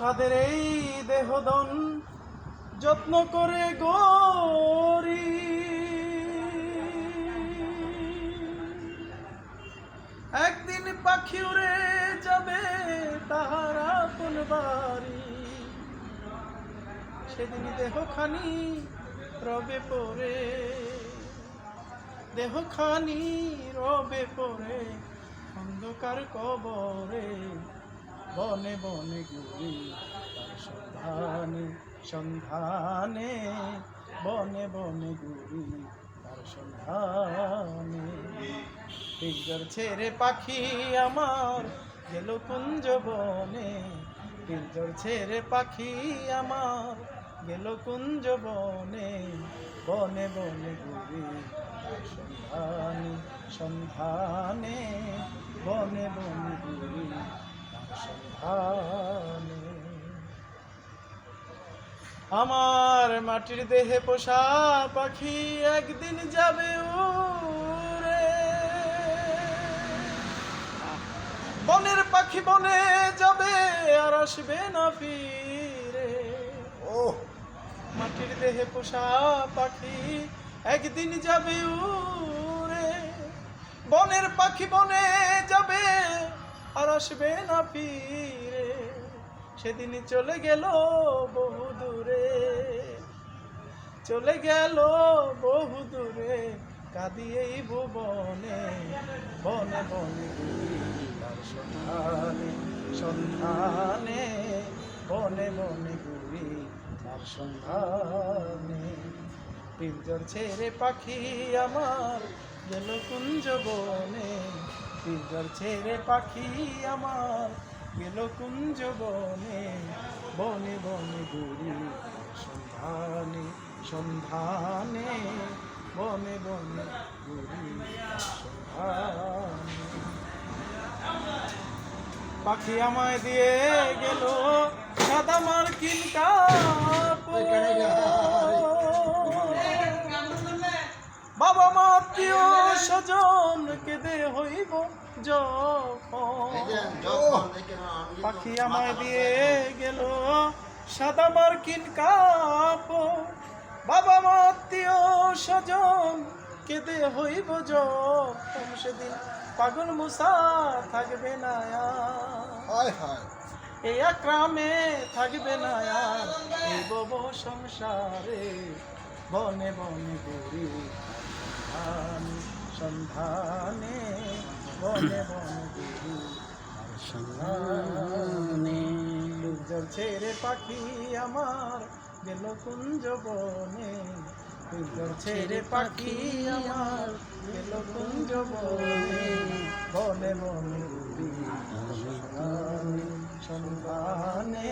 সাদের এই দেহদন যত্ন করে গরি। একদিন পাখি উড়ে যাবে তাহারা কোন বাড়ি। সেদিন দেহখানি রবে পরে। দেহখানি রবে পরে। অন্ধকার কবরে বনে বনে ঘুরি, তার সন্ধানে সন্ধানে। বনে বনে ঘুরি, তার সন্ধানে। পিঞ্জর ছেড়ে পাখি আমার গেল কুঞ্জ বনে। পিঞ্জর ছেড়ে পাখি আমার গেল কুঞ্জ বনে। বনে বনে তার সন্ধানে সন্ধানে। বনে বনে তার সন্ধানে। আমার মাটির দেহে পোষা পাখি একদিন যাবে উড়ে। বনের পাখি বনে যাবে আর আসবে না ফিরে। ও মাটির দেহে পোষা পাখি একদিন যাবে উড়ে। বনের পাখি বনে যাবে আর আসবে না ফিরে, সেদিন চলে গেল বহু দূরে। চলে গেল বহু দূরে কাঁদিয়ে এই ভুবনে, বনে বনে। তার সন্ধানে সন্ধানে, বনে বনে ঘুরি। তার সন্ধানে, পিঞ্জর ছেড়ে পাখি আমার গেল কুঞ্জ বনে। পিঞ্জর ছেড়ে পাখি আমার গেল কুঞ্জ বনে বনে বনে ঘুরি সন্ধানে সন্ধানে, বনে বনে ঘুরি সন্ধানে। পাখি আমায় দিয়ে গেল সাদা মার্কিন কাপড় কেঁদে হইব পাখি আমায় দিয়ে গেল সাদা মার্কিন কাপড়। বাবা মা আত্মীয় স্বজন কেঁদে হইব যখন? সেদিন পাগল মুসা থাকবে না এই আক্রামে থাকবে না এই বব সংসারে বনে বনে ঘুরি সন্ধানে বনে বনগুরু সন্ধানে ছেড়ে পাখি আমার গেল কুঞ্জ বনে। গুঞ্জল ছেড়ে পাখি আমার গেল কুঞ্জ বনে। বলে বনে সন্ধানে